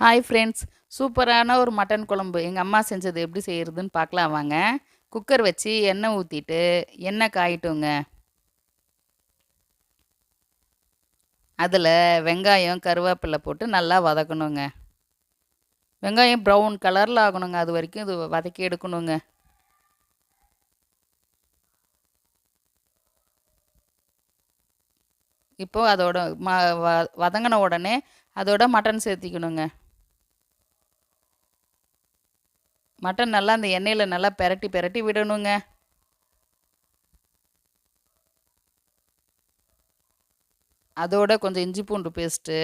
Hi friends சூப்பரான ஒரு mutton குழம்பு. எங்கள் அம்மா செஞ்சது எப்படி செய்கிறதுன்னு பார்க்கலாம் வாங்க. குக்கர் வச்சு எண்ணெய் ஊற்றிட்டு எண்ணெய் காயிட்டுங்க. அதில் வெங்காயம் கருவேப்பிலை போட்டு நல்லா வதக்கணுங்க. வெங்காயம் ப்ரௌன் கலரில் ஆகணுங்க. அது வரைக்கும் இது வதக்கி எடுக்கணுங்க. இப்போது அதோட ம வ வதங்கின உடனே அதோட மட்டன் சேர்த்திக்கணுங்க. மட்டன் நல்லா அந்த எண்ணெயில் நல்லா பெரட்டி பெரட்டி விடணுங்க. அதோட கொஞ்சம் இஞ்சி பூண்டு பேஸ்ட்டு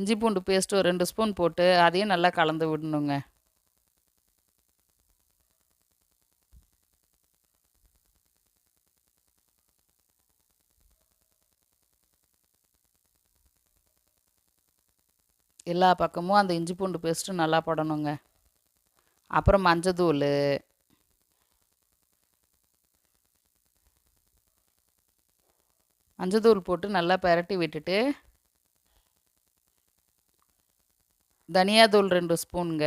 இஞ்சி பூண்டு பேஸ்ட்டு ஒரு ரெண்டு ஸ்பூன் போட்டு அதையும் நல்லா கலந்து விடணுங்க. எல்லா பக்கமும் அந்த இஞ்சி பூண்டு பேஸ்ட்டு நல்லா படணுங்க. அப்புறம் மஞ்சத்தூள். மஞ்சத்தூள் போட்டு நல்லா பெரட்டி விட்டுட்டு தனியாத்தூள் ரெண்டு ஸ்பூனுங்க.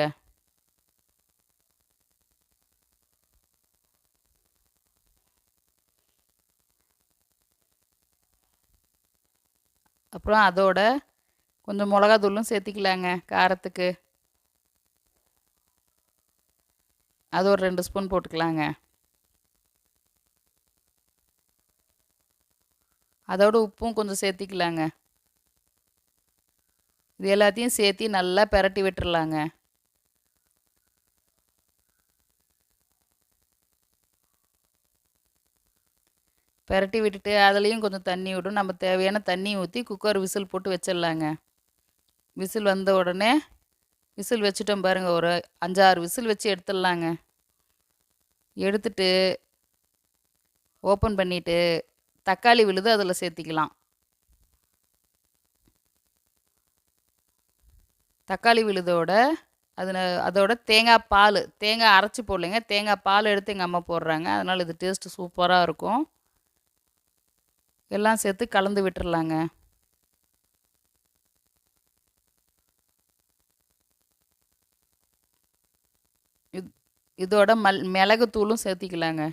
அப்புறம் அதோட கொஞ்சம் மிளகாத்தூளும் சேர்த்திக்கலாங்க காரத்துக்கு. அது ஒரு ரெண்டு ஸ்பூன் போட்டுக்கலாங்க. அதோட உப்பும் கொஞ்சம் சேர்த்திக்கலாங்க. இது எல்லாத்தையும் சேர்த்தி நல்லா பெரட்டி விட்டுறலாங்க. பெரட்டி விட்டுட்டு அதுலேயும் கொஞ்சம் தண்ணி விடும். நம்ம தேவையான தண்ணி ஊற்றி குக்கர் விசில் போட்டு வச்சிடலாங்க. விசில் வந்த உடனே விசில் வச்சுட்டோம் பாருங்கள் ஒரு அஞ்சாறு விசில் வச்சு எடுத்துடலாங்க. எடுத்துட்டு ஓப்பன் பண்ணிவிட்டு தக்காளி விழுது அதில் சேர்த்திக்கலாம். தக்காளி விழுதோட அது அதோட தேங்காய் பால் தேங்காய் அரைச்சி போடலைங்க. தேங்காய் பால் எடுத்து எங்கள் அம்மா போடுறாங்க. அதனால் இது டேஸ்ட்டு சூப்பராக இருக்கும். எல்லாம் சேர்த்து கலந்து விட்டுறலாங்க. இது இதோட மல் மிளகுத்தூளும் சேர்த்திக்கலாங்க.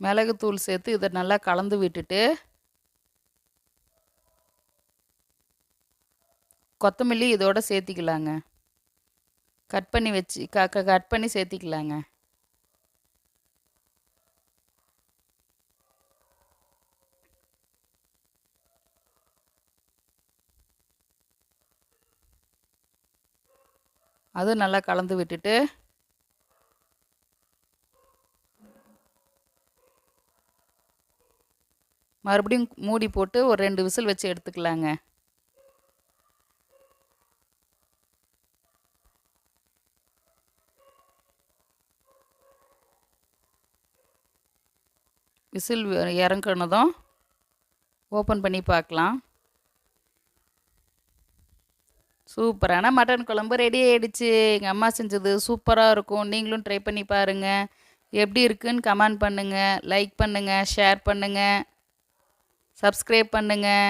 மிளகுத்தூள் சேர்த்து இதை நல்லா கலந்து விட்டுட்டு கொத்தமல்லி இதோட சேர்த்திக்கலாங்க. கட் பண்ணி வச்சு க கட் பண்ணி சேர்த்திக்கலாங்க. அதுவும் நல்லா கலந்து விட்டுட்டு மறுபடியும் மூடி போட்டு ஒரு ரெண்டு விசில் வச்சு எடுத்துக்கலாங்க. விசில் இறங்கினதும் ஓப்பன் பண்ணி பார்க்கலாம். சூப்பரான மட்டன் குழம்பு ரெடி ஆகிடுச்சு எங்கள் அம்மா செஞ்சது சூப்பராக இருக்கும். நீங்களும் ட்ரை பண்ணி பாருங்கள் எப்படி இருக்குன்னு கமெண்ட் பண்ணுங்கள் லைக் பண்ணுங்கள் ஷேர் பண்ணுங்கள் சப்ஸ்கிரைப் பண்ணுங்கள்